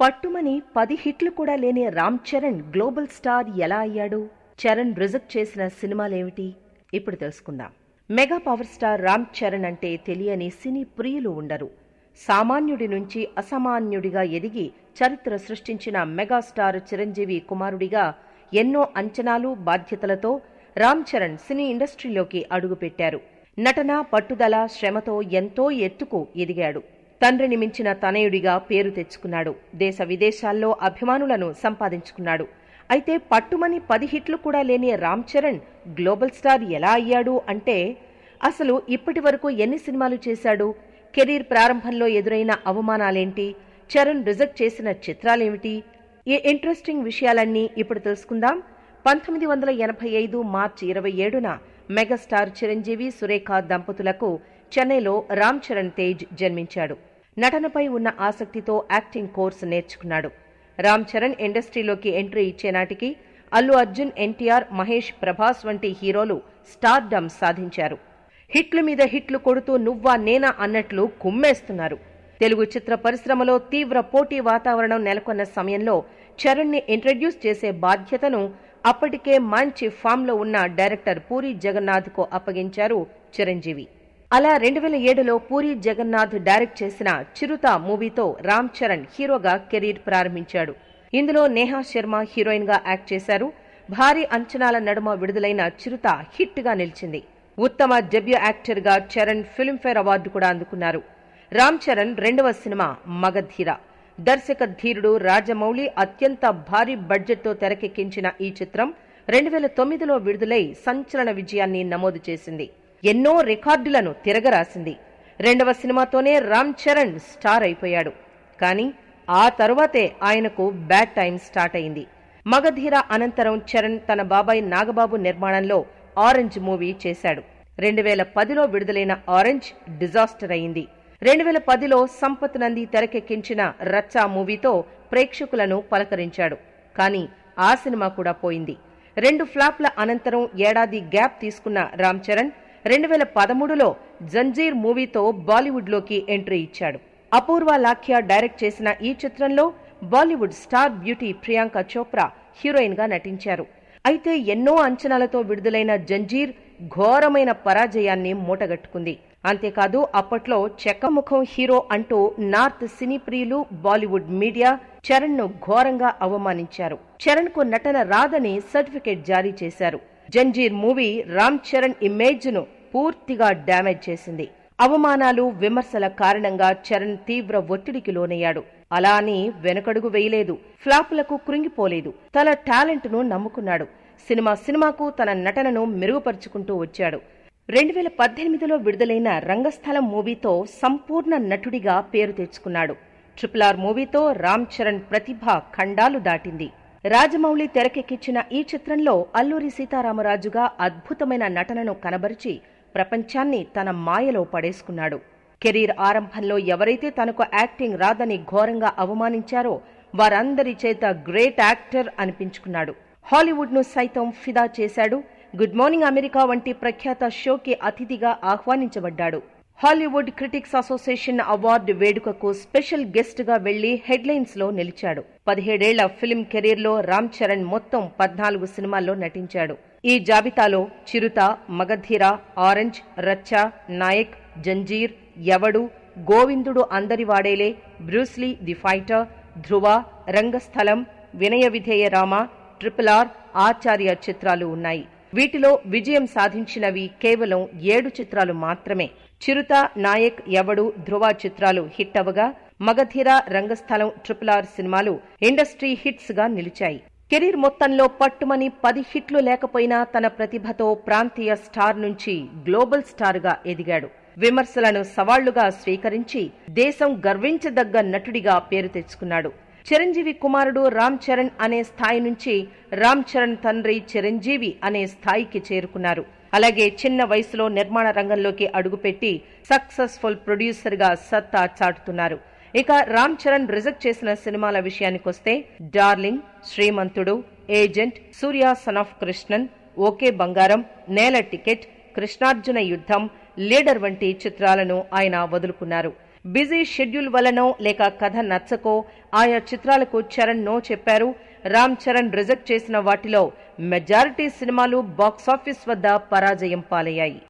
పట్టుమని పది హిట్లు కూడా లేని రామ్ చరణ్ గ్లోబల్ స్టార్ ఎలా అయ్యాడు? చరణ్ రిజెక్ట్ చేసిన సినిమాలేమిటి? ఇప్పుడు తెలుసుకుందాం. Mega power star Ram Charan అంటే తెలియని సినీ ప్రియులు ఉండరు. సామాన్యుడి నుంచి అసామాన్యుడిగా ఎదిగి చరిత్ర సృష్టించిన మెగాస్టార్ చిరంజీవి కుమారుడిగా ఎన్నో అంచనాలు బాధ్యతలతో రామ్ చరణ్ సినీ ఇండస్ట్రీలోకి అడుగుపెట్టారు. నటన పట్టుదల శ్రమతో ఎంతో ఎత్తుకు ఎదిగాడు. తండ్రిని మించిన తనయుడిగా పేరు తెచ్చుకున్నాడు. దేశ విదేశాల్లో అభిమానులను సంపాదించుకున్నాడు. అయితే పట్టుమని పది హిట్లు కూడా లేని రామ్ చరణ్ గ్లోబల్ స్టార్ ఎలా అయ్యాడు అంటే అసలు ఇప్పటి వరకు ఎన్ని సినిమాలు చేశాడు? కెరీర్ ప్రారంభంలో ఎదురైన అవమానాలేంటి? చరణ్ రిజెక్ట్ చేసిన చిత్రాలేమిటి? ఈ ఇంట్రెస్టింగ్ విషయాలన్నీ ఇప్పుడు తెలుసుకుందాం. పంతొమ్మిది వందల ఎనభై ఐదు మార్చి ఇరవై ఏడున మెగాస్టార్ చిరంజీవి సురేఖ దంపతులకు చెన్నైలో రామ్ చరణ్ తేజ్ జన్మించాడు. నటనపై ఉన్న ఆసక్తితో యాక్టింగ్ కోర్సు నేర్చుకున్నాడు. రామ్ చరణ్ ఇండస్ట్రీలోకి ఎంట్రీ ఇచ్చే నాటికి అల్లు అర్జున్ ఎన్టీఆర్ మహేష్ ప్రభాస్ వంటి హీరోలు స్టార్డమ్ సాధించారు. హిట్లు మీద హిట్లు కొడుతూ నువ్వా నేనా అన్నట్లు కుమ్మేస్తున్నారు. తెలుగు చిత్ర పరిశ్రమలో తీవ్ర పోటీ వాతావరణం నెలకొన్న సమయంలో చరణ్ని ఇంట్రడ్యూస్ చేసే బాధ్యతను అప్పటికే మంచి ఫామ్లో ఉన్న డైరెక్టర్ పూరి జగన్నాథ్కు అప్పగించారు చిరంజీవి. అలా రెండు వేల ఏడులో పూరి జగన్నాథ్ డైరెక్ట్ చేసిన చిరుత మూవీతో రామ్ చరణ్ హీరోగా కెరీర్ ప్రారంభించాడు. ఇందులో నేహా శర్మ హీరోయిన్గా యాక్ట్ చేశారు. భారీ అంచనాల నడుమ విడుదలైన చిరుత హిట్గా నిలిచింది. ఉత్తమ డెబ్యూ యాక్టర్గా చరణ్ ఫిల్మ్ఫేర్ అవార్డు కూడా అందుకున్నారు. రామ్ చరణ్ రెండవ సినిమా మగధీర. దర్శక ధీరుడు రాజమౌళి అత్యంత భారీ బడ్జెట్తో తెరకెక్కించిన ఈ చిత్రం రెండు వేల తొమ్మిదిలో విడుదలై సంచలన విజయాన్ని నమోదు చేసింది. ఎన్నో రికార్డులను తిరగరాసింది. రెండవ సినిమాతోనే రామ్ చరణ్ స్టార్ అయిపోయాడు. కానీ ఆ తరువాతే ఆయనకు బ్యాడ్ టైం స్టార్ట్ అయింది. మగధీర అనంతరం చరణ్ తన బాబాయ్ నాగబాబు నిర్మాణంలో ఆరెంజ్ మూవీ చేశాడు. రెండు వేల పదిలో విడుదలైన ఆరెంజ్ డిజాస్టర్ అయింది. రెండు వేల పదిలో సంపత్ నంది తెరకెక్కించిన రచ్చా మూవీతో ప్రేక్షకులను పలకరించాడు. కానీ ఆ సినిమా కూడా పోయింది. రెండు ఫ్లాప్ల అనంతరం ఏడాది గ్యాప్ తీసుకున్న రామ్ చరణ్ రెండు వేల పదమూడులో జంజీర్ మూవీతో బాలీవుడ్లోకి ఎంట్రీ ఇచ్చాడు. అపూర్వ లాఖ్యా డైరెక్ట్ చేసిన ఈ చిత్రంలో Bollywood star beauty Priyanka Chopra హీరోయిన్గా నటించారు. అయితే ఎన్నో అంచనాలతో విడుదలైన జంజీర్ ఘోరమైన పరాజయాన్ని మూటగట్టుకుంది. అంతేకాదు అప్పట్లో చెక్కముఖం హీరో అంటూ నార్త్ సినీ ప్రియులు బాలీవుడ్ మీడియా చరణ్ను ఘోరంగా అవమానించారు. చరణ్కు నటన రాదని సర్టిఫికేట్ జారీ చేశారు. జంజీర్ మూవీ రామ్ చరణ్ ఇమేజ్ను పూర్తిగా డ్యామేజ్ చేసింది. అవమానాలు విమర్శల కారణంగా చరణ్ తీవ్ర ఒత్తిడికి లోనయ్యాడు. అలా అని వెనకడుగు వేయలేదు. ఫ్లాపులకు కృంగిపోలేదు. తన టాలెంట్ను నమ్ముకున్నాడు. సినిమా సినిమాకు తన నటనను మెరుగుపరుచుకుంటూ వచ్చాడు. రెండు వేల పద్దెనిమిదిలో విడుదలైన రంగస్థలం మూవీతో సంపూర్ణ నటుడిగా పేరు తెచ్చుకున్నాడు. ట్రిపుల్ ఆర్ మూవీతో రామ్ చరణ్ ప్రతిభ ఖండాలు దాటింది. రాజమౌళి తెరకెక్కించిన ఈ చిత్రంలో అల్లూరి సీతారామరాజుగా అద్భుతమైన నటనను కనబరిచి ప్రపంచాన్ని తన మాయలో పడేసుకున్నాడు. కెరీర్ ఆరంభంలో ఎవరైతే తనకు యాక్టింగ్ రాదని ఘోరంగా అవమానించారో వారందరి చేత గ్రేట్ యాక్టర్ అనిపించుకున్నాడు. హాలీవుడ్ను సైతం ఫిదా చేశాడు. గుడ్ మార్నింగ్ అమెరికా వంటి ప్రఖ్యాత షోకి అతిథిగా ఆహ్వానించబడ్డాడు. హాలీవుడ్ క్రిటిక్స్ అసోసియేషన్ అవార్డు వేడుకకు స్పెషల్ గెస్ట్గా వెళ్ళి హెడ్లైన్స్లో నిలిచాడు. పదిహేడేళ్ళ ఫిల్మ్ కెరీర్లో రామ్ చరణ్ మొత్తం పద్నాలుగు సినిమాల్లో నటించాడు. ఈ జాబితాలో చిరుత మగధీర ఆరెంజ్ రచ్చ Naik Zanjeer Yevadu Govindudu Andari Vaadele Bruce Lee the fighter Dhruva Rangasthalam Vinaya Vidheya Rama triple R Acharya చిత్రాలు ఉన్నాయి. వీటిలో విజయం సాధించినవి కేవలం ఏడు చిత్రాలు మాత్రమే. చిరుత నాయక్ ఎవడు ధ్రువ చిత్రాలు హిట్ అవగా మగధీర రంగస్థలం ట్రిపుల్ ఆర్ సినిమాలు ఇండస్ట్రీ హిట్స్గా నిలిచాయి. కెరీర్ మొత్తంలో పట్టుమని పది హిట్లు లేకపోయినా తన ప్రతిభతో ప్రాంతీయ స్టార్ నుంచి గ్లోబల్ స్టార్గా ఎదిగాడు. విమర్శలను సవాళ్ళుగా స్వీకరించి దేశం గర్వించదగ్గ నటుడిగా పేరు తెచ్చుకున్నాడు. చిరంజీవి కుమారుడు రామ్ చరణ్ అనే స్థాయి నుంచి రామ్ చరణ్ తండ్రి చిరంజీవి అనే స్థాయికి చేరుకున్నారు. అలాగే చిన్న వయసులో నిర్మాణ రంగంలోకి అడుగుపెట్టి సక్సెస్ఫుల్ ప్రొడ్యూసర్గా సత్తా చాటుతున్నారు. ఇక రామ్ చరణ్ రిజెక్ట్ చేసిన సినిమాల విషయానికొస్తే Darling Srimanthudu Agent Surya son of Krishnan okay Bangaram Nela ticket Krishnarjuna యుద్ధం లీడర్ వంటి చిత్రాలను ఆయన వదులుకున్నారు. బిజీ షెడ్యూల్ వలనో లేక కథ నచ్చకో ఆయా చిత్రాలకు చరణ్ నో చెప్పారు రామ్ చరణ్ రిజెక్ట్ చేసిన వాటిలో మెజారిటీ సినిమాలు బాక్సాఫీస్ వద్ద పరాజయం పాలయ్యాయి.